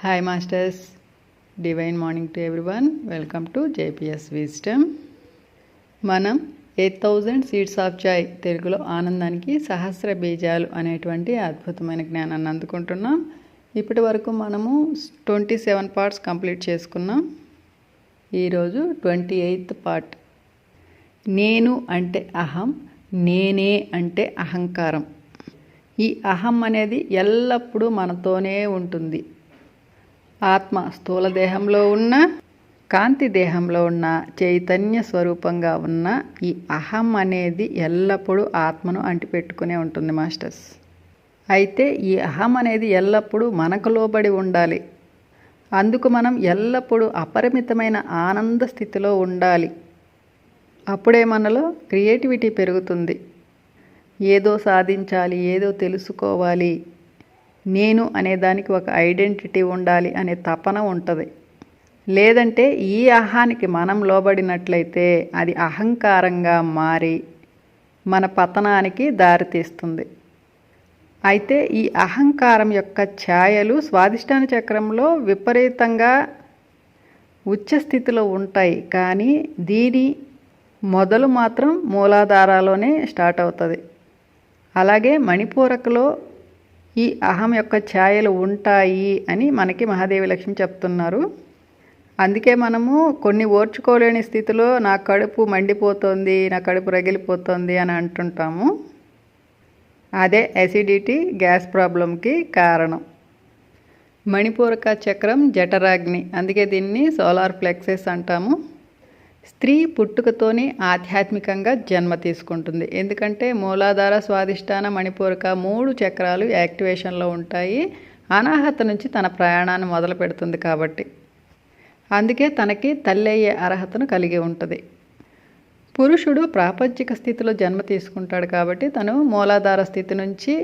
Hi masters divine morning to everyone welcome to JPS wisdom మనం eight thousand seeds of joy తెలుగులో ఆనందానికి సహస్ర బీజాలు అనేటువంటి అద్భుతమైన జ్ఞానాన్ని అందుకుంటున్నాం. ఇప్పటి వరకు మనము ట్వంటీ సెవెన్ పార్ట్స్ కంప్లీట్ చేసుకున్నాం. ఈరోజు ట్వంటీ ఎయిత్ పార్ట్ నేను అంటే అహం నేనే అంటే అహంకారం. ఈ అహం అనేది ఎల్లప్పుడూ మనతోనే ఉంటుంది. ఆత్మ స్థూల దేహంలో ఉన్న కాంతి దేహంలో ఉన్న చైతన్య స్వరూపంగా ఉన్న ఈ అహం అనేది ఎల్లప్పుడూ ఆత్మను అంటిపెట్టుకునే ఉంటుంది మాస్టర్స్. అయితే ఈ అహం అనేది ఎల్లప్పుడూ మనకు లోబడి ఉండాలి. అందుకు మనం ఎల్లప్పుడూ అపరిమితమైన ఆనంద స్థితిలో ఉండాలి. అప్పుడే మనలో క్రియేటివిటీ పెరుగుతుంది. ఏదో సాధించాలి ఏదో తెలుసుకోవాలి. నేను అనేదానికి ఒక ఐడెంటిటీ ఉండాలి అనే తపన ఉంటుంది. లేదంటే ఈ అహానికి మనం లోబడినట్లయితే అది అహంకారంగా మారి మన పతనానికి దారితీస్తుంది అయితే ఈ అహంకారం యొక్క ఛాయలు స్వాదిష్టాన చక్రంలో విపరీతంగా ఉచ్చ స్థితిలో ఉంటాయి. కానీ దీని మొదలు మాత్రం మూలాధారాలోనే స్టార్ట్ అవుతుంది. అలాగే మణిపూరకలో ఈ అహం యొక్క ఛాయలు ఉంటాయి అని మనకి మహాదేవి లక్ష్మి చెప్తున్నారు. అందుకే మనము కొన్ని ఓర్చుకోలేని స్థితిలో నా కడుపు మండిపోతుంది నా కడుపు రగిలిపోతుంది అని అంటుంటాము. అదే అసిడిటీ గ్యాస్ ప్రాబ్లంకి కారణం. మణిపూరక చక్రం జఠరాగ్ని అందుకే దీన్ని సోలార్ ప్లెక్సెస్ అంటాము. స్త్రీ పుట్టుకతోనే ఆధ్యాత్మికంగా జన్మ తీసుకుంటుంది. ఎందుకంటే మూలాధార స్వాదిష్టాన మణిపూరక మూడు చక్రాలు యాక్టివేషన్లో ఉంటాయి. అనాహత నుంచి తన ప్రయాణాన్ని మొదలు పెడుతుంది కాబట్టి. అందుకే తనకి తల్లి అయ్యే అర్హతను కలిగి ఉంటుంది. పురుషుడు ప్రాపంచిక స్థితిలో జన్మ తీసుకుంటాడు కాబట్టి తను మూలాధార స్థితి నుంచి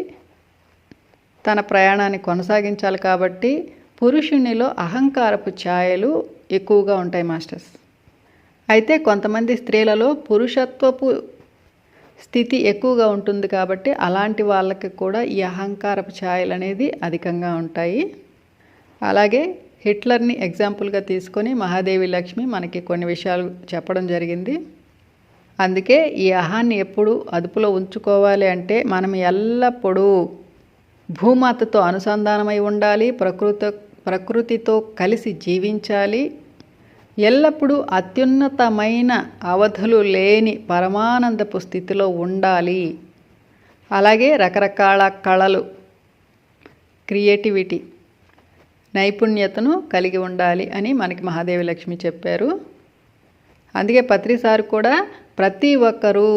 తన ప్రయాణాన్ని కొనసాగించాలి కాబట్టి పురుషునిలో అహంకారపు ఛాయలు ఎక్కువగా ఉంటాయి మాస్టర్స్. అయితే కొంతమంది స్త్రీలలో పురుషత్వపు స్థితి ఎక్కువగా ఉంటుంది కాబట్టి అలాంటి వాళ్ళకి కూడా ఈ అహంకారపు ఛాయలు అనేది అధికంగా ఉంటాయి. అలాగే హిట్లర్ని ఎగ్జాంపుల్గా తీసుకొని మహాదేవి లక్ష్మి మనకి కొన్ని విషయాలు చెప్పడం జరిగింది. అందుకే ఈ అహాన్ని ఎప్పుడు అదుపులో ఉంచుకోవాలి అంటే మనం ఎల్లప్పుడూ భూమాతతో అనుసంధానమై ఉండాలి ప్రకృతి ప్రకృతితో కలిసి జీవించాలి ఎల్లప్పుడూ అత్యున్నతమైన అవధులు లేని పరమానందపు స్థితిలో ఉండాలి. అలాగే రకరకాల కళలు క్రియేటివిటీ నైపుణ్యతను కలిగి ఉండాలి అని మనకి మహాదేవి లక్ష్మి చెప్పారు. అందుకే పత్రిసారు కూడా ప్రతి ఒక్కరూ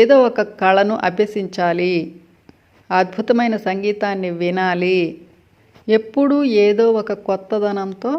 ఏదో ఒక కళను అభ్యసించాలి. అద్భుతమైన సంగీతాన్ని వినాలి. ఎప్పుడూ ఏదో ఒక కొత్తదనంతో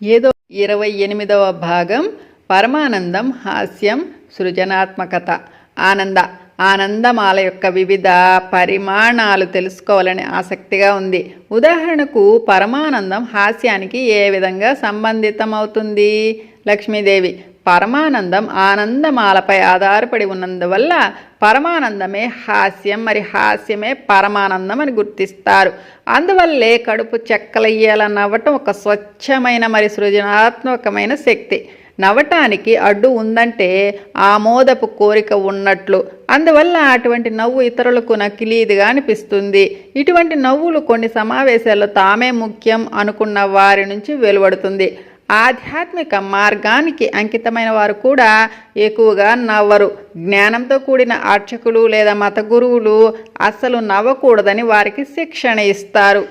ఏదో ఇరవై ఎనిమిదవ భాగం పరమానందం హాస్యం సృజనాత్మకత. ఆనంద. ఆనందమాల యొక్క వివిధ పరిమాణాలు తెలుసుకోవాలని ఆసక్తిగా ఉంది. ఉదాహరణకు పరమానందం హాస్యానికి ఏ విధంగా సంబంధితమవుతుంది? లక్ష్మీదేవి. పరమానందం ఆనందమాలపై ఆధారపడి ఉన్నందువల్ల పరమానందమే హాస్యం మరి హాస్యమే పరమానందం అని గుర్తిస్తారు. అందువల్లే కడుపు చెక్కలయ్యేల నవ్వటం ఒక స్వచ్ఛమైన మరి సృజనాత్మకమైన శక్తి. నవ్వటానికి అడ్డు ఉందంటే ఆమోదపు కోరిక ఉన్నట్లు. అందువల్ల అటువంటి నవ్వు ఇతరులకు నకిలీదిగా అనిపిస్తుంది. ఇటువంటి నవ్వులు కొన్ని సమావేశాల్లో తామే ముఖ్యం అనుకున్న వారి నుంచి వెలువడుతుంది. ఆధ్యాత్మిక మార్గానికి అంకితమైన వారు కూడా ఎక్కువగా నవ్వరు. జ్ఞానంతో కూడిన అర్చకులు లేదా మత గురువులు అస్సలు నవ్వకూడదని వారికి శిక్షణ ఇస్తారు.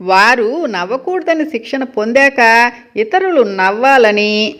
వారు నవ్వకూడదని శిక్షణ పొందాక ఇతరులు నవ్వాలని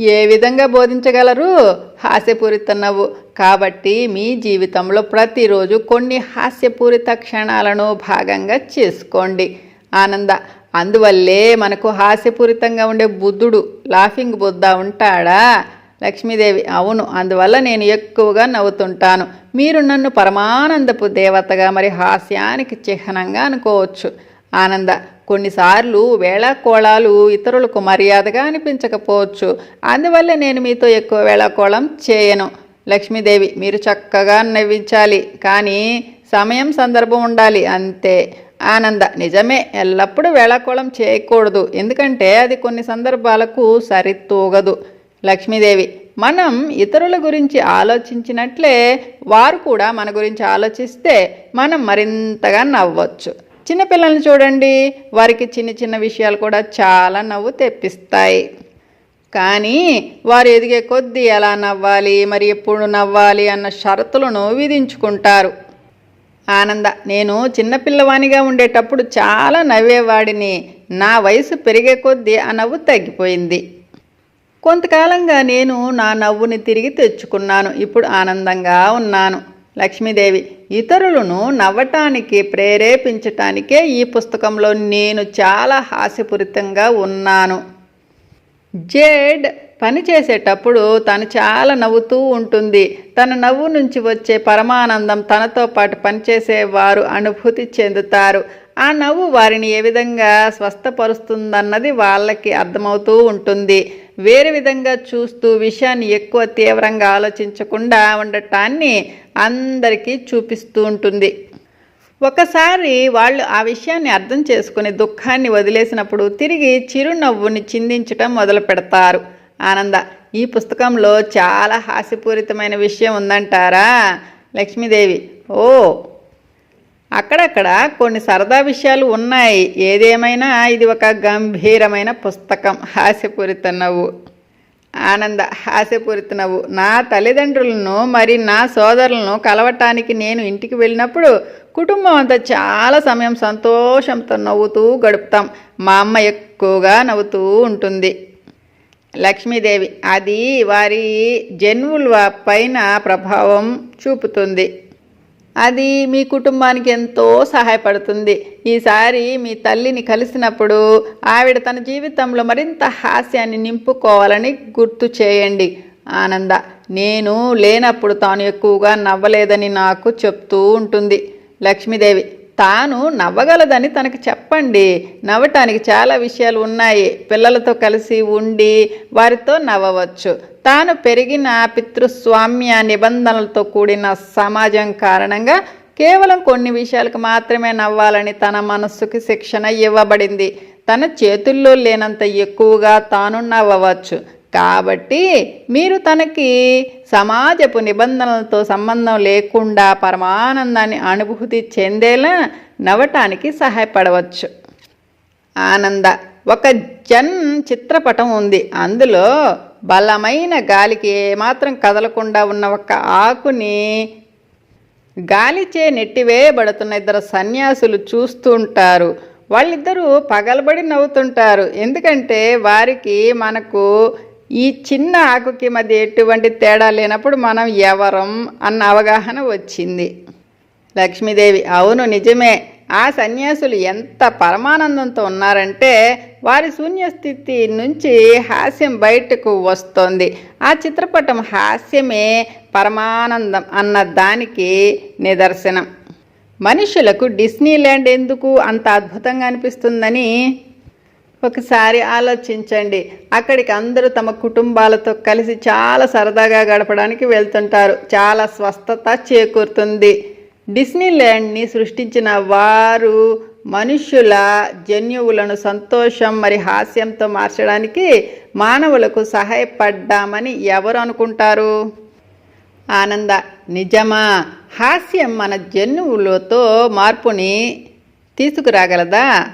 ఏ విధంగా బోధించగలరు? హాస్యపూరిత నవ్వు. కాబట్టి మీ జీవితంలో ప్రతిరోజు కొన్ని హాస్యపూరిత క్షణాలను భాగంగా చేసుకోండి. ఆనంద అందువల్లే మనకు హాస్యపూరితంగా ఉండే బుద్ధుడు లాఫింగ్ బుద్ధ ఉంటాడా? లక్ష్మీదేవి అవును. అందువల్ల నేను ఎక్కువగా నవ్వుతుంటాను. మీరు నన్ను పరమానందపు దేవతగా మరి హాస్యానికి చిహ్నంగా అనుకోవచ్చు. ఆనంద కొన్నిసార్లు వేళాకోళాలు ఇతరులకు మర్యాదగా అనిపించకపోవచ్చు. అందువల్ల నేను మీతో ఎక్కువ వేళాకోళం చేయను. లక్ష్మీదేవి మీరు చక్కగా నవ్వించాలి. కానీ సమయం సందర్భం ఉండాలి. అంతే. ఆనంద. నిజమే ఎల్లప్పుడూ వేళాకోళం చేయకూడదు. ఎందుకంటే అది కొన్ని సందర్భాలకు సరితూగదు. లక్ష్మీదేవి మనం ఇతరుల గురించి ఆలోచించినట్లే వారు కూడా మన గురించి ఆలోచిస్తే మనం మరింతగా నవ్వచ్చు. చిన్నపిల్లల్ని చూడండి వారికి చిన్న చిన్న విషయాలు కూడా చాలా నవ్వు తెప్పిస్తాయి. కానీ వారు ఎదిగే కొద్దీ ఎలా నవ్వాలి మరి ఎప్పుడు నవ్వాలి అన్న షరతులను విధించుకుంటారు. ఆనంద నేను చిన్నపిల్లవానిగా ఉండేటప్పుడు చాలా నవ్వేవాడిని. నా వయసు పెరిగే కొద్దీ ఆ నవ్వు తగ్గిపోయింది. కొంతకాలంగా నేను నా నవ్వుని తిరిగి తెచ్చుకున్నాను. ఇప్పుడు ఆనందంగా ఉన్నాను. లక్ష్మీదేవి ఇతరులను నవ్వటానికి ప్రేరేపించటానికే ఈ పుస్తకంలో నేను చాలా హాస్యపూరితంగా ఉన్నాను. జేడ్ పని చేసేటప్పుడు తను చాలా నవ్వుతూ ఉంటుంది. తన నవ్వు నుంచి వచ్చే పరమానందం తనతో పాటు పనిచేసే వారు అనుభూతి చెందుతారు. ఆ నవ్వు వారిని ఏ విధంగా స్వస్థపరుస్తుందన్నది వాళ్ళకి అర్థమవుతూ ఉంటుంది. వేరే విధంగా చూస్తూ విషయాన్ని ఎక్కువ తీవ్రంగా ఆలోచించకుండా ఉండటాన్ని అందరికీ చూపిస్తూ ఉంటుంది. ఒకసారి వాళ్ళు ఆ విషయాన్ని అర్థం చేసుకుని దుఃఖాన్ని వదిలేసినప్పుడు తిరిగి చిరునవ్వుని చిందించటం మొదలు పెడతారు ఆనంద ఈ పుస్తకంలో చాలా హాస్యపూరితమైన విషయం ఉందంటారా? లక్ష్మీదేవి ఓ అక్కడక్కడ కొన్ని సరదా విషయాలు ఉన్నాయి. ఏదేమైనా ఇది ఒక గంభీరమైన పుస్తకం. హాస్యపూరిత నవ్వు. ఆనంద హాస్యపూరిత నవ్వు. నా తల్లిదండ్రులను మరి నా సోదరులను కలవటానికి నేను ఇంటికి వెళ్ళినప్పుడు కుటుంబం అంతా చాలా సమయం సంతోషంతో నవ్వుతూ గడుపుతాం. మా అమ్మ ఎక్కువగా నవ్వుతూ ఉంటుంది. లక్ష్మీదేవి. అది వారి జన్ముల పైన ప్రభావం చూపుతుంది. అది మీ కుటుంబానికి ఎంతో సహాయపడుతుంది. ఈసారి మీ తల్లిని కలిసినప్పుడు ఆవిడ తన జీవితంలో మరింత హాస్యాన్ని నింపుకోవాలని గుర్తు చేయండి. ఆనంద నేను లేనప్పుడు తాను ఎక్కువగా నవ్వలేదని నాకు చెప్తూ ఉంటుంది లక్ష్మీదేవి. తాను నవ్వగలదని తనకు చెప్పండి. నవ్వటానికి చాలా విషయాలు ఉన్నాయి. పిల్లలతో కలిసి ఉండి వారితో నవ్వవచ్చు. తాను పెరిగిన పితృస్వామ్య నిబంధనలతో కూడిన సమాజం కారణంగా కేవలం కొన్ని విషయాలకు మాత్రమే నవ్వాలని తన మనస్సుకి శిక్షణ ఇవ్వబడింది. తన చేతుల్లో లేనంత ఎక్కువగా తాను నవ్వవచ్చు. కాబట్టి మీరు తనకి సమాజపు నిబంధనలతో సంబంధం లేకుండా పరమానందాన్ని అనుభూతి చెందేలా నవ్వటానికి సహాయపడవచ్చు. ఆనంద ఒక జన్ చిత్రపటం ఉంది. అందులో బలమైన గాలికి ఏమాత్రం కదలకుండా ఉన్న ఒక ఆకుని గాలిచే నెట్టివేయబడుతున్న ఇద్దరు సన్యాసులు చూస్తుంటారు వాళ్ళిద్దరూ పగలబడి నవ్వుతుంటారు. ఎందుకంటే వారికి మనకు ఈ చిన్న ఆకుకి మధ్య ఎటువంటి తేడా లేనప్పుడు మనం ఎవరం అన్న అవగాహన వచ్చింది. లక్ష్మీదేవి అవును నిజమే. ఆ సన్యాసులు ఎంత పరమానందంతో ఉన్నారంటే వారి శూన్యస్థితి నుంచి హాస్యం బయటకు వస్తోంది. ఆ చిత్రపటం హాస్యమే పరమానందం అన్న దానికి నిదర్శనం. మనుషులకు డిస్నీల్యాండ్ ఎందుకు అంత అద్భుతంగా అనిపిస్తుందని ఒకసారి ఆలోచించండి. అక్కడికి అందరూ తమ కుటుంబాలతో కలిసి చాలా సరదాగా గడపడానికి వెళ్తుంటారు. చాలా స్వస్థత చేకూరుతుంది. డిస్నీల్యాండ్ని సృష్టించిన వారు మనుష్యుల జన్యువులను సంతోషం మరి హాస్యంతో మార్చడానికి మానవులకు సహాయపడ్డామని ఎవరు అనుకుంటారు? ఆనంద నిజమా? హాస్యం మన జన్యువులతో మార్పుని తీసుకురాగలదా?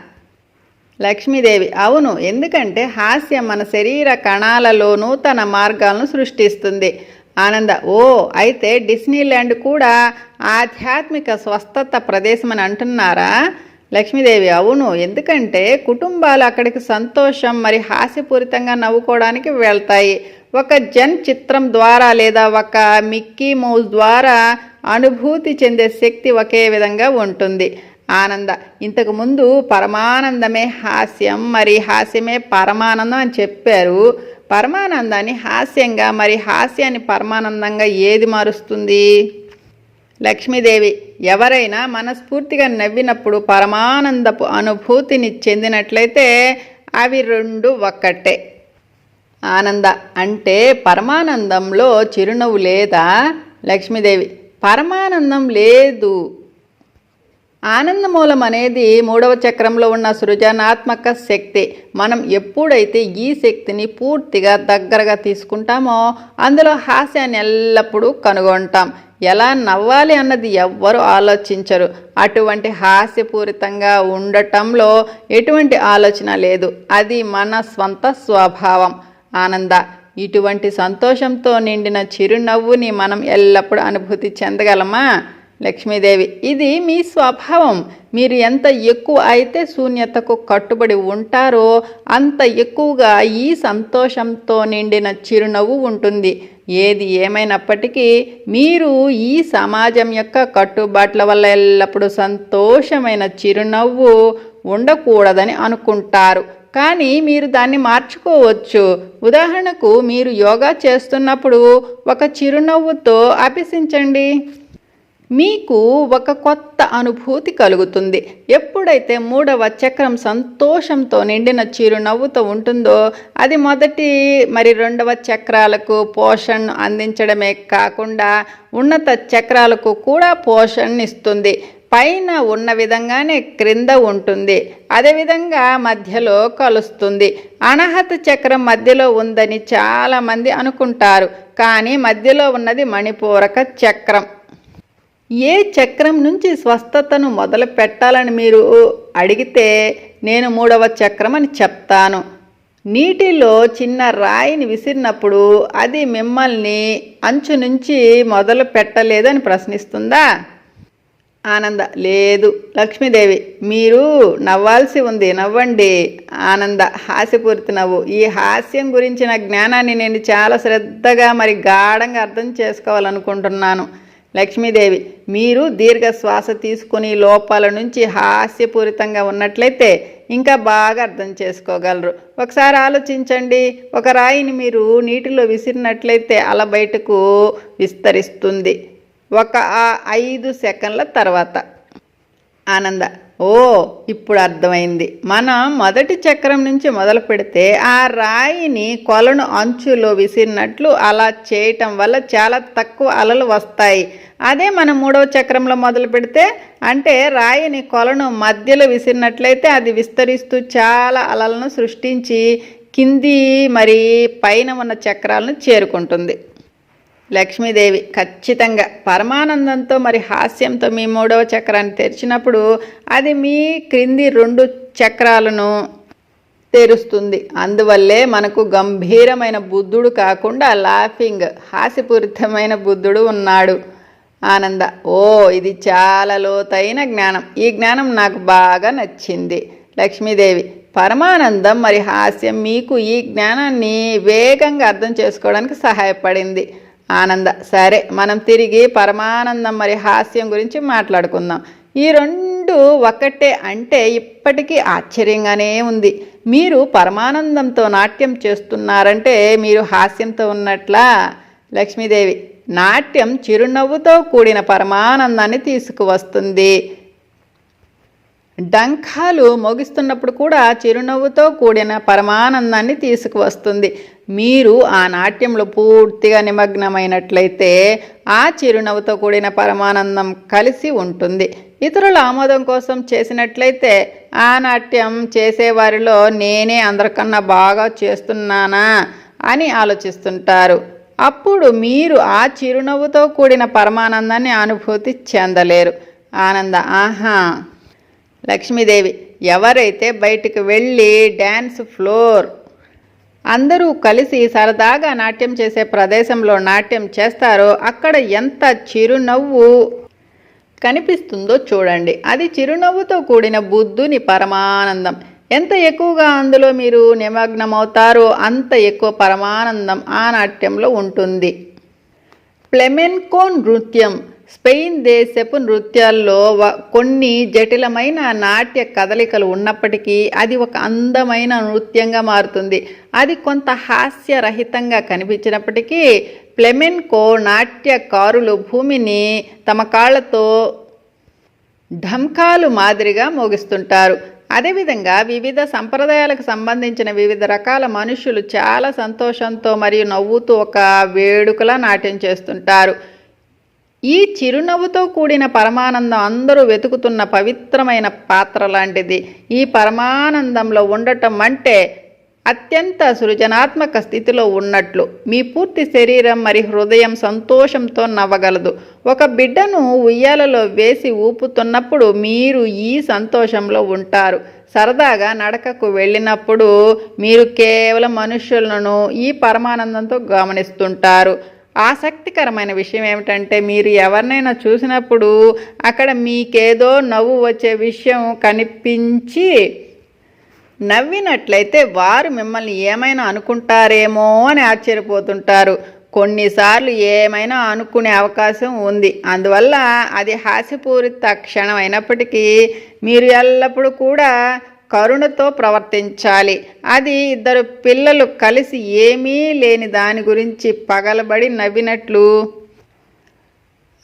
లక్ష్మీదేవి. అవును ఎందుకంటే హాస్యం మన శరీర కణాలలో నూతన మార్గాలను సృష్టిస్తుంది. ఆనంద ఓ అయితే డిస్నీల్యాండ్ కూడా ఆధ్యాత్మిక స్వస్థత ప్రదేశం అని అంటున్నారా? లక్ష్మీదేవి అవును ఎందుకంటే కుటుంబాలు అక్కడికి సంతోషం మరి హాస్యపూరితంగా నవ్వుకోవడానికి వెళ్తాయి. ఒక జన్ చిత్రం ద్వారా లేదా ఒక మిక్కీ మౌస్ ద్వారా అనుభూతి చెందే శక్తి ఒకే విధంగా ఉంటుంది. ఆనంద. ఇంతకు ముందు పరమానందమే హాస్యం మరి హాస్యమే పరమానందం అని చెప్పారు. పరమానందాన్ని హాస్యంగా మరి హాస్యాన్ని పరమానందంగా ఏది మారుస్తుంది? లక్ష్మీదేవి ఎవరైనా మనస్ఫూర్తిగా నవ్వినప్పుడు పరమానందపు అనుభూతిని చెందినట్లయితే అవి రెండు ఒక్కటే. ఆనంద అంటే పరమానందంలో చిరునవ్వు లేదా? లక్ష్మీదేవి పరమానందం లేదు. ఆనందమూలం అనేది మూడవ చక్రంలో ఉన్న సృజనాత్మక శక్తి. మనం ఎప్పుడైతే ఈ శక్తిని పూర్తిగా దగ్గరగా తీసుకుంటామో అందులో హాస్యాన్ని ఎల్లప్పుడూ కనుగొంటాం. ఎలా నవ్వాలి అన్నది ఎవ్వరు ఆలోచించరు. అటువంటి హాస్యపూరితంగా ఉండటంలో ఎటువంటి ఆలోచన లేదు. అది మన స్వంత స్వభావం. ఆనంద ఇటువంటి సంతోషంతో నిండిన చిరునవ్వుని మనం ఎల్లప్పుడూ అనుభూతి చెందగలమా? లక్ష్మీదేవి ఇది మీ స్వభావం. మీరు ఎంత ఎక్కువ అయితే శూన్యతకు కట్టుబడి ఉంటారో అంత ఎక్కువగా ఈ సంతోషంతో నిండిన చిరునవ్వు ఉంటుంది. ఏది ఏమైనప్పటికీ మీరు ఈ సమాజం యొక్క కట్టుబాట్ల వల్ల ఎల్లప్పుడూ సంతోషమైన చిరునవ్వు ఉండకూడదని అనుకుంటారు. కానీ మీరు దాన్ని మార్చుకోవచ్చు. ఉదాహరణకు మీరు యోగా చేస్తున్నప్పుడు ఒక చిరునవ్వుతో అభ్యసించండి మీకు ఒక కొత్త అనుభూతి కలుగుతుంది. ఎప్పుడైతే మూడవ చక్రం సంతోషంతో నిండిన చిరునవ్వుతో ఉంటుందో అది మొదటి మరి రెండవ చక్రాలకు పోషణ్ అందించడమే కాకుండా ఉన్నత చక్రాలకు కూడా పోషణ్ ఇస్తుంది. పైన ఉన్న విధంగానే క్రింద ఉంటుంది. అదేవిధంగా మధ్యలో కలుస్తుంది. అనహత చక్రం మధ్యలో ఉందని చాలామంది అనుకుంటారు. కానీ మధ్యలో ఉన్నది మణిపూరక చక్రం. ఏ చక్రం నుంచి స్వస్థతను మొదలు పెట్టాలని మీరు అడిగితే నేను మూడవ చక్రం అని చెప్తాను. నీటిలో చిన్న రాయిని విసిరినప్పుడు అది మిమ్మల్ని అంచు నుంచి మొదలు పెట్టలేదని ప్రశ్నిస్తుందా? ఆనంద లేదు. లక్ష్మీదేవి మీరు నవ్వాల్సి ఉంది. నవ్వండి. ఆనంద హాస్యపూరిత నవ్వు. ఈ హాస్యం గురించిన జ్ఞానాన్ని నేను చాలా శ్రద్ధగా మరి గాఢంగా అర్థం చేసుకోవాలనుకుంటున్నాను. లక్ష్మీదేవి మీరు దీర్ఘ శ్వాస తీసుకుని లోపాల నుంచి హాస్యపూరితంగా ఉన్నట్లయితే ఇంకా బాగా అర్థం చేసుకోగలరు. ఒకసారి ఆలోచించండి. ఒక రాయిని మీరు నీటిలో విసిరినట్లయితే అలా బయటకు విస్తరిస్తుంది. ఒక ఐదు సెకండ్ల తర్వాత. ఆనంద ఓ ఇప్పుడు అర్థమైంది. మనం మొదటి చక్రం నుంచి మొదలు పెడితే ఆ రాయిని కొలను అంచులో విసిరినట్లు అలా చేయటం వల్ల చాలా తక్కువ అలలు వస్తాయి. అదే మనం మూడవ చక్రంలో మొదలు పెడితే అంటే రాయిని కొలను మధ్యలో విసిరినట్లయితే అది విస్తరిస్తూ చాలా అలలను సృష్టించి కింది మరి పైన ఉన్న చక్రాలను చేరుకుంటుంది. లక్ష్మీదేవి ఖచ్చితంగా పరమానందంతో మరి హాస్యంతో మీ మూడవ చక్రాన్ని తెరిచినప్పుడు అది మీ క్రింది రెండు చక్రాలను తెరుస్తుంది. అందువల్లే మనకు గంభీరమైన బుద్ధుడు కాకుండా లాఫింగ్ హాస్యపూరితమైన బుద్ధుడు ఉన్నాడు. ఆనంద ఓ ఇది చాలా లోతైన జ్ఞానం. ఈ జ్ఞానం నాకు బాగా నచ్చింది. లక్ష్మీదేవి పరమానందం మరి హాస్యం మీకు ఈ జ్ఞానాన్ని వేగంగా అర్థం చేసుకోవడానికి సహాయపడింది. ఆనంద. సరే మనం తిరిగి పరమానందం మరి హాస్యం గురించి మాట్లాడుకుందాం. ఈ రెండు ఒకటే అంటే ఇప్పటికీ ఆశ్చర్యంగానే ఉంది. మీరు పరమానందంతో నాట్యం చేస్తున్నారంటే మీరు హాస్యంతో ఉన్నట్లా? లక్ష్మీదేవి నాట్యం చిరునవ్వుతో కూడిన పరమానందాన్ని తీసుకువస్తుంది. డంఖాలు మోగిస్తున్నప్పుడు కూడా చిరునవ్వుతో కూడిన పరమానందాన్ని తీసుకువస్తుంది. మీరు ఆ నాట్యంలో పూర్తిగా నిమగ్నమైనట్లయితే ఆ చిరునవ్వుతో కూడిన పరమానందం కలిసి ఉంటుంది. ఇతరుల ఆమోదం కోసం చేసినట్లయితే ఆ నాట్యం చేసేవారిలో నేనే అందరికన్నా బాగా చేస్తున్నానా అని ఆలోచిస్తుంటారు. అప్పుడు మీరు ఆ చిరునవ్వుతో కూడిన పరమానందాన్ని అనుభూతి చెందలేరు. ఆనంద ఆహా! లక్ష్మీదేవి ఎవరైతే బయటికి వెళ్ళి డ్యాన్స్ ఫ్లోర్ అందరూ కలిసి సరదాగా నాట్యం చేసే ప్రదేశంలో నాట్యం చేస్తారో అక్కడ ఎంత చిరునవ్వు కనిపిస్తుందో చూడండి. అది చిరునవ్వుతో కూడిన బుద్ధుని పరమానందం. ఎంత ఎక్కువగా అందులో మీరు నిమగ్నమవుతారో అంత ఎక్కువ పరమానందం ఆ నాట్యంలో ఉంటుంది. ప్లెమెన్కో నృత్యం స్పెయిన్ దేశపు నృత్యాల్లో కొన్ని జటిలమైన నాట్య కదలికలు ఉన్నప్పటికీ అది ఒక అందమైన నృత్యంగా మారుతుంది. అది కొంత హాస్యరహితంగా కనిపించినప్పటికీ ప్లెమెన్కో నాట్యకారులు భూమిని తమ కాళ్ళతో ఢంకాలు మాదిరిగా మోగిస్తుంటారు. అదేవిధంగా వివిధ సంప్రదాయాలకు సంబంధించిన వివిధ రకాల మనుషులు చాలా సంతోషంతో మరియు నవ్వుతూ ఒక వేడుకలా నాట్యం చేస్తుంటారు. ఈ చిరునవ్వుతో కూడిన పరమానందం అందరూ వెతుకుతున్న పవిత్రమైన పాత్ర లాంటిది. ఈ పరమానందంలో ఉండటం అంటే అత్యంత సృజనాత్మక స్థితిలో ఉన్నట్లు. మీ పూర్తి శరీరం మరి హృదయం సంతోషంతో నవ్వగలదు. ఒక బిడ్డను ఉయ్యాలలో వేసి ఊపుతున్నప్పుడు మీరు ఈ సంతోషంలో ఉంటారు. సరదాగా నడకకు వెళ్ళినప్పుడు మీరు కేవలం మనుషులను ఈ పరమానందంతో గమనిస్తుంటారు. ఆసక్తికరమైన విషయం ఏమిటంటే మీరు ఎవరినైనా చూసినప్పుడు అక్కడ మీకేదో నవ్వు వచ్చే విషయం కనిపించి నవ్వినట్లయితే వారు మిమ్మల్ని ఏమైనా అనుకుంటారేమో అని ఆశ్చర్యపోతుంటారు. కొన్నిసార్లు ఏమైనా అనుకునే అవకాశం ఉంది. అందువల్ల అది హాస్యపూరిత క్షణం అయినప్పటికీ మీరు ఎల్లప్పుడూ కూడా కరుణతో ప్రవర్తించాలి. అది ఇద్దరు పిల్లలు కలిసి ఏమీ లేని దాని గురించి పగలబడి నవ్వినట్లు.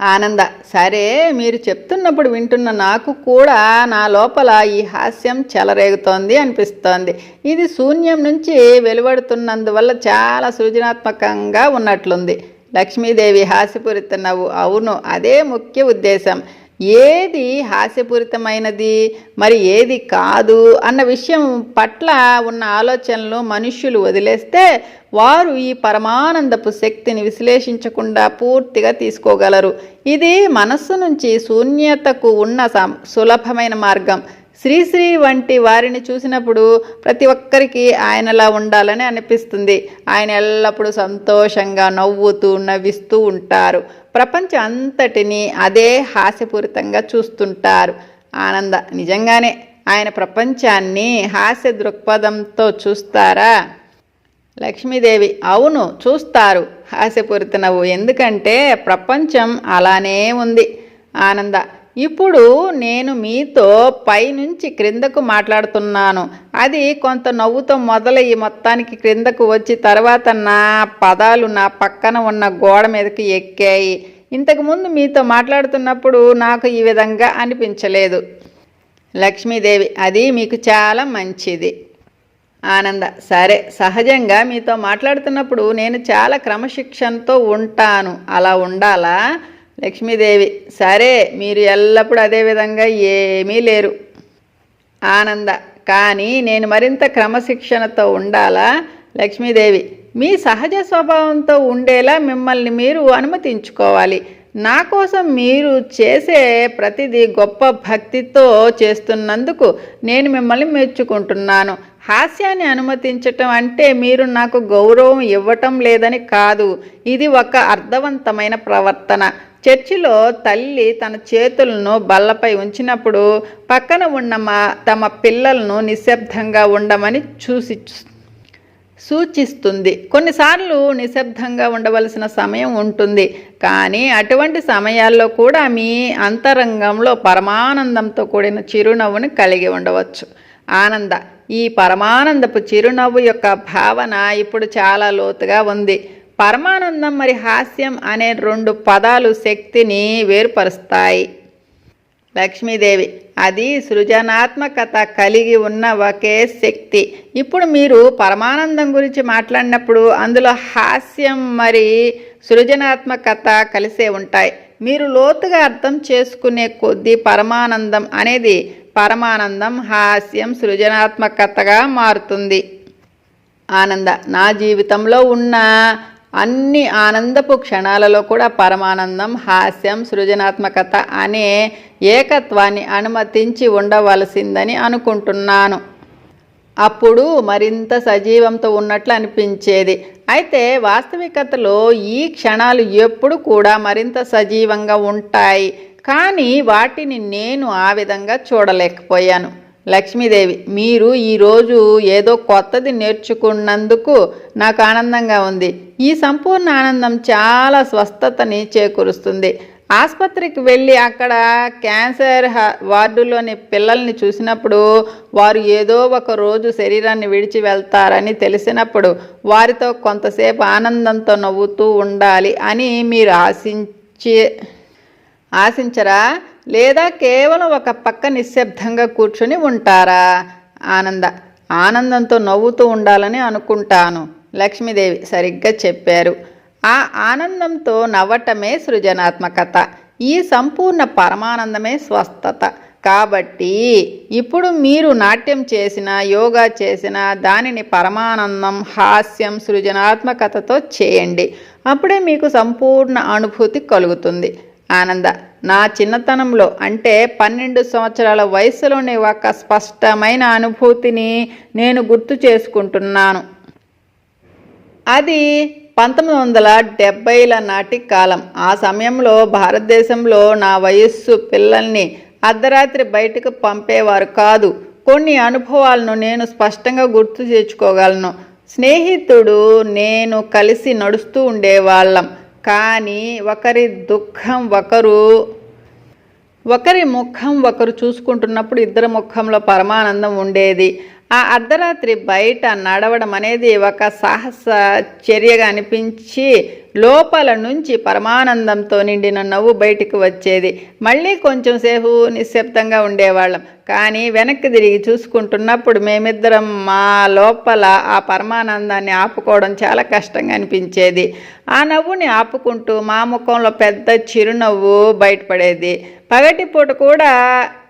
ఆనంద సరే మీరు చెప్తున్నప్పుడు వింటున్న నాకు కూడా నా లోపల ఈ హాస్యం చెలరేగుతోంది అనిపిస్తోంది. ఇది శూన్యం నుంచి వెలువడుతున్నందువల్ల చాలా సృజనాత్మకంగా ఉన్నట్లుంది. లక్ష్మీదేవి హాస్యపూరిత నవ్వు. అవును అదే ముఖ్య ఉద్దేశం. ఏది హాస్యపూరితమైనది? మరి ఏది కాదు? అన్న విషయం పట్ల ఉన్న ఆలోచనలు మనుష్యులు వదిలేస్తే వారు ఈ పరమానందపు శక్తిని విశ్లేషించకుండా పూర్తిగా తీసుకోగలరు. ఇది మనస్సు నుంచి శూన్యతకు ఉన్న సులభమైన మార్గం. శ్రీశ్రీ వంటి వారిని చూసినప్పుడు ప్రతి ఒక్కరికి ఆయనలా ఉండాలని అనిపిస్తుంది. ఆయన ఎల్లప్పుడూ సంతోషంగా నవ్వుతూ నవ్విస్తూ ఉంటారు. ప్రపంచం అంతటిని అదే హాస్యపూరితంగా చూస్తుంటారు. ఆనంద నిజంగానే ఆయన ప్రపంచాన్ని హాస్య దృక్పథంతో చూస్తారా? లక్ష్మీదేవి అవును చూస్తారు. హాస్యపూరిత నవ్వు ఎందుకంటే ప్రపంచం అలానే ఉంది. ఆనంద ఇప్పుడు నేను మీతో పైనుంచి క్రిందకు మాట్లాడుతున్నాను. అది కొంత నవ్వుతో మొదలయ్యి మొత్తానికి క్రిందకు వచ్చి తర్వాత నా పదాలు నా పక్కన ఉన్న గోడ మీదకి ఎక్కాయి. ఇంతకుముందు మీతో మాట్లాడుతున్నప్పుడు నాకు ఈ విధంగా అనిపించలేదు. లక్ష్మీదేవి అది మీకు చాలా మంచిది. ఆనంద సరే సహజంగా మీతో మాట్లాడుతున్నప్పుడు నేను చాలా క్రమశిక్షణతో ఉంటాను. అలా ఉండాలా? లక్ష్మీదేవి సరే మీరు ఎల్లప్పుడూ అదే విధంగా ఏమీ లేరు. ఆనంద కానీ నేను మరింత క్రమశిక్షణతో ఉండాలా? లక్ష్మీదేవి మీ సహజ స్వభావంతో ఉండేలా మిమ్మల్ని మీరు అనుమతించుకోవాలి. నా కోసం మీరు చేసే ప్రతిదీ గొప్ప భక్తితో చేస్తున్నందుకు నేను మిమ్మల్ని మెచ్చుకుంటున్నాను. హాస్యాన్ని అనుమతించటం అంటే మీరు నాకు గౌరవం ఇవ్వటం లేదని కాదు. ఇది ఒక అర్థవంతమైన ప్రవర్తన. చర్చిలో తల్లి తన చేతులను బల్లపై ఉంచినప్పుడు పక్కన ఉన్న మా తమ పిల్లలను నిశ్శబ్దంగా ఉండమని చూసి సూచిస్తుంది. కొన్నిసార్లు నిశ్శబ్దంగా ఉండవలసిన సమయం ఉంటుంది. కానీ అటువంటి సమయాల్లో కూడా మీ అంతరంగంలో పరమానందంతో కూడిన చిరునవ్వుని కలిగి ఉండవచ్చు. ఆనంద ఈ పరమానందపు చిరునవ్వు యొక్క భావన ఇప్పుడు చాలా లోతుగా ఉంది. పరమానందం మరి హాస్యం అనే రెండు పదాలు శక్తిని వేరుపరుస్తాయి. లక్ష్మీదేవి. అది సృజనాత్మకత కలిగి ఉన్న ఒకే శక్తి. ఇప్పుడు మీరు పరమానందం గురించి మాట్లాడినప్పుడు అందులో హాస్యం మరి సృజనాత్మకత కలిసే ఉంటాయి. మీరు లోతుగా అర్థం చేసుకునే కొద్దీ పరమానందం అనేది పరమానందం హాస్యం సృజనాత్మకతగా మారుతుంది. ఆనంద నా జీవితంలో ఉన్న అన్ని ఆనందపు క్షణాలలో కూడా పరమానందం హాస్యం సృజనాత్మకత అనే ఏకత్వాన్ని అనుమతించి ఉండవలసిందని అనుకుంటున్నాను. అప్పుడు మరింత సజీవంతో ఉన్నట్లు అనిపించేది. అయితే వాస్తవికతలో ఈ క్షణాలు ఎప్పుడు కూడా మరింత సజీవంగా ఉంటాయి. కానీ వాటిని నేను ఆ విధంగా చూడలేకపోయాను. లక్ష్మీదేవి మీరు ఈరోజు ఏదో కొత్తది నేర్చుకున్నందుకు నాకు ఆనందంగా ఉంది. ఈ సంపూర్ణ ఆనందం చాలా స్వస్థతని చేకూరుస్తుంది. ఆసుపత్రికి వెళ్ళి అక్కడ క్యాన్సర్ హ- వార్డులోని పిల్లల్ని చూసినప్పుడు వారు ఏదో ఒక రోజు శరీరాన్ని విడిచి వెళ్తారని తెలిసినప్పుడు వారితో కొంతసేపు ఆనందంతో నవ్వుతూ ఉండాలి అని మీరు ఆశించి ఆశించరా? లేదా కేవలం ఒక పక్క నిశ్శబ్దంగా కూర్చుని ఉంటారా? ఆనంద. ఆనందంతో నవ్వుతూ ఉండాలని అనుకుంటాను. లక్ష్మీదేవి సరిగ్గా చెప్పారు. ఆ ఆనందంతో నవ్వటమే సృజనాత్మకత. ఈ సంపూర్ణ పరమానందమే స్వస్థత. కాబట్టి ఇప్పుడు మీరు నాట్యం చేసిన యోగా చేసిన దానిని పరమానందం హాస్యం సృజనాత్మకతతో చేయండి. అప్పుడే మీకు సంపూర్ణ అనుభూతి కలుగుతుంది. ఆనంద నా చిన్నతనంలో అంటే పన్నెండు సంవత్సరాల వయసులోని ఒక స్పష్టమైన అనుభూతిని నేను గుర్తు చేసుకుంటున్నాను. అది పంతొమ్మిది వందల డెబ్బైల నాటి కాలం. ఆ సమయంలో భారతదేశంలో నా వయస్సు పిల్లల్ని అర్ధరాత్రి బయటకు పంపేవారు కాదు. కొన్ని అనుభవాలను నేను స్పష్టంగా గుర్తు తెచ్చుకోగలను స్నేహితుడు నేను కలిసి నడుస్తూ ఉండేవాళ్ళం. కానీ ఒకరి దుఃఖం ఒకరు ఒకరి ముఖం ఒకరు చూసుకుంటున్నప్పుడు ఇద్దరి ముఖంలో పరమానందం ఉండేది. ఆ అర్ధరాత్రి బయట నడవడం అనేది ఒక సాహస చర్యగా అనిపించి లోపల నుంచి పరమానందంతో నిండిన నవ్వు బయటికి వచ్చేది. మళ్ళీ కొంచెం సేపు నిశ్శబ్దంగా ఉండేవాళ్ళం. కానీ వెనక్కి తిరిగి చూసుకుంటున్నప్పుడు మేమిద్దరం మా లోపల ఆ పరమానందాన్ని ఆపుకోవడం చాలా కష్టంగా అనిపించేది. ఆ నవ్వుని ఆపుకుంటూ మా ముఖంలో పెద్ద చిరునవ్వు బయటపడేది. పగటిపూట కూడా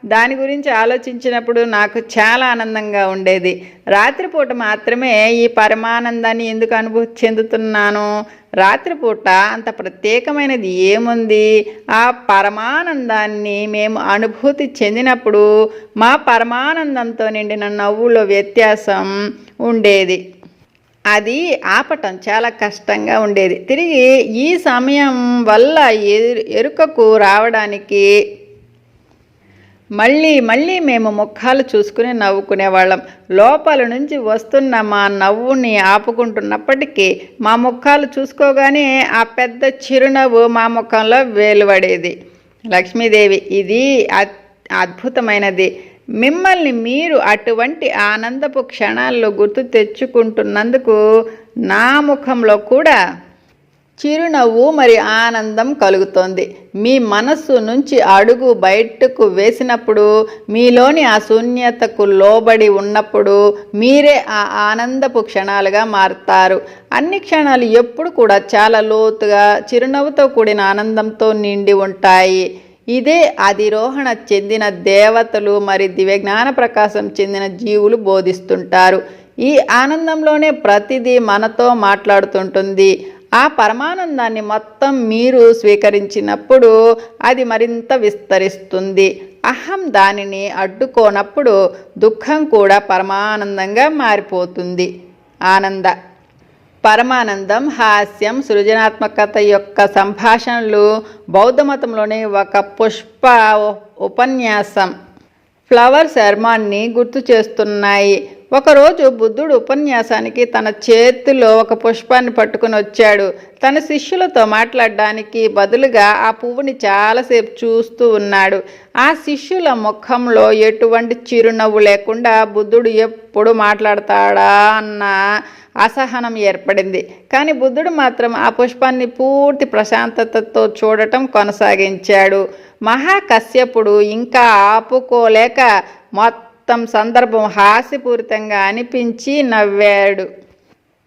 దాని గురించి ఆలోచించినప్పుడు నాకు చాలా ఆనందంగా ఉండేది. రాత్రిపూట మాత్రమే ఈ పరమానందాన్ని ఎందుకు అనుభూతి చెందుతున్నాను? రాత్రిపూట అంత ప్రత్యేకమైనది ఏముంది? ఆ పరమానందాన్ని మేము అనుభూతి చెందినప్పుడు మా పరమానందంతో నిండిన నవ్వులో వ్యత్యాసం ఉండేది. అది ఆపటం చాలా కష్టంగా ఉండేది. తిరిగి ఈ సమయం వల్ల ఎరు ఎరుకకు రావడానికి మళ్ళీ మళ్ళీ మేము ముఖాలు చూసుకుని నవ్వుకునేవాళ్ళం లోపల నుంచి వస్తున్న మా నవ్వుని ఆపుకుంటున్నప్పటికీ మా ముఖాలు చూసుకోగానే ఆ పెద్ద చిరునవ్వు మా ముఖంలో వేలువడేది. లక్ష్మీదేవి ఇది అద్భుతమైనది. మిమ్మల్ని మీరు అటువంటి ఆనందపు క్షణాల్లో గుర్తు తెచ్చుకుంటున్నందుకు నా ముఖంలో కూడా చిరునవ్వు మరి ఆనందం కలుగుతోంది. మీ మనస్సు నుంచి అడుగు బయటకు వేసినప్పుడు మీలోని ఆ శూన్యతకు లోబడి ఉన్నప్పుడు మీరే ఆ ఆనందపు క్షణాలుగా మారుతారు. అన్ని క్షణాలు ఎప్పుడు కూడా చాలా లోతుగా చిరునవ్వుతో కూడిన ఆనందంతో నిండి ఉంటాయి. ఇదే అధిరోహణ చెందిన దేవతలు మరి దివ్యజ్ఞాన ప్రకాశం చెందిన జీవులు బోధిస్తుంటారు. ఈ ఆనందంలోనే ప్రతిదీ మనతో మాట్లాడుతుంటుంది. ఆ పరమానందాన్ని మొత్తం మీరు స్వీకరించినప్పుడు అది మరింత విస్తరిస్తుంది. అహం దానిని అడ్డుకోనప్పుడు దుఃఖం కూడా పరమానందంగా మారిపోతుంది. ఆనంద పరమానందం హాస్యం సృజనాత్మకత యొక్క సంభాషణలు బౌద్ధ మతంలోని ఒక పుష్ప ఉపన్యాసం. ఫ్లవర్ శర్మాన్ని గుర్తు చేస్తున్నాయి. ఒకరోజు బుద్ధుడు ఉపన్యాసానికి తన చేతిలో ఒక పుష్పాన్ని పట్టుకుని వచ్చాడు. తన శిష్యులతో మాట్లాడడానికి బదులుగా ఆ పువ్వుని చాలాసేపు చూస్తూ ఉన్నాడు. ఆ శిష్యుల ముఖంలో ఎటువంటి చిరునవ్వు లేకుండా బుద్ధుడు ఎప్పుడు మాట్లాడతాడా అన్న అసహనం ఏర్పడింది. కానీ బుద్ధుడు మాత్రం ఆ పుష్పాన్ని పూర్తి ప్రశాంతతతో చూడటం కొనసాగించాడు. మహాకశ్యపుడు ఇంకా ఆపుకోలేక మొత్తం సందర్భం హాస్యపూరితంగా అనిపించి నవ్వాడు.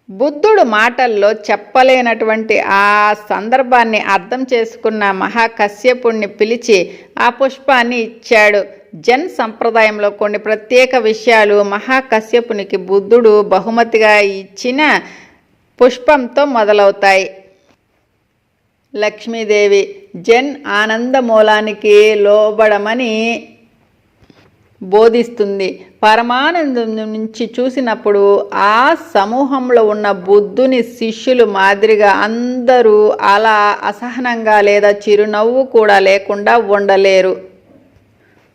బుద్ధుడు మాటల్లో చెప్పలేనటువంటి ఆ సందర్భాన్ని అర్థం చేసుకున్న మహాకశ్యపుణ్ణి పిలిచి ఆ పుష్పాన్ని ఇచ్చాడు. జన్ సంప్రదాయంలో కొన్ని ప్రత్యేక విషయాలు మహాకశ్యపునికి బుద్ధుడు బహుమతిగా ఇచ్చిన పుష్పంతో మొదలవుతాయి. లక్ష్మీదేవి జన్ ఆనంద మూలానికి లోబడమని బోధిస్తుంది. పరమానందం నుంచి చూసినప్పుడు ఆ సమూహంలో ఉన్న బుద్ధుని శిష్యులు మాదిరిగా అందరూ అలా అసహనంగా లేదా చిరునవ్వు కూడా లేకుండా ఉండలేరు.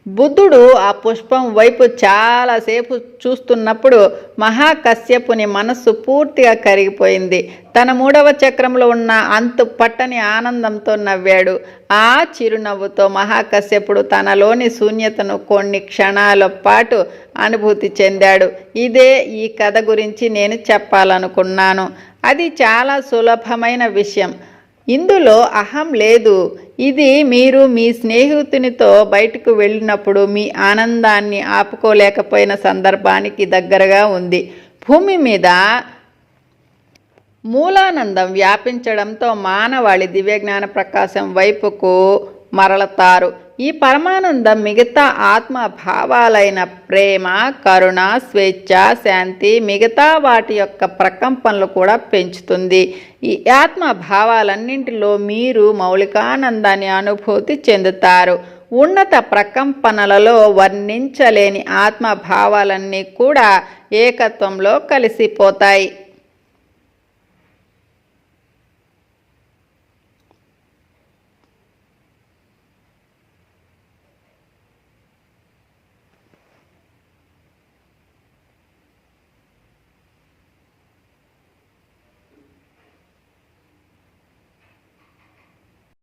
బుద్ధుడు ఆ పుష్పం వైపు చాలాసేపు చూస్తున్నప్పుడు మహాకశ్యపుని మనస్సు పూర్తిగా కరిగిపోయింది. తన మూడవ చక్రంలో ఉన్న అంతు పట్టని ఆనందంతో నవ్వాడు. ఆ చిరునవ్వుతో మహాకశ్యపుడు తనలోని శూన్యతను కొన్ని క్షణాల పాటు అనుభూతి చెందాడు. ఇదే ఈ కథ గురించి నేను చెప్పాలనుకున్నాను. అది చాలా సులభమైన విషయం. ఇందులో అహం లేదు. ఇది మీరు మీ స్నేహితునితో బయటకు వెళ్ళినప్పుడు మీ ఆనందాన్ని ఆపుకోలేకపోయిన సందర్భానికి దగ్గరగా ఉంది. భూమి మీద మూలానందం వ్యాపించడంతో మానవాళి దివ్యజ్ఞాన ప్రకాశం వైపుకు మరలతారు. ఈ పరమానందం మిగతా ఆత్మ భావాలైన ప్రేమ కరుణ స్వేచ్ఛ శాంతి మిగతా వాటి యొక్క ప్రకంపనలు కూడా పెంచుతుంది. ఈ ఆత్మ భావాలన్నింటిలో మీరు మౌలికానందాన్ని అనుభూతి చెందుతారు. ఉన్నత ప్రకంపనలలో వర్ణించలేని ఆత్మ భావాలన్నీ కూడా ఏకత్వంలో కలిసిపోతాయి.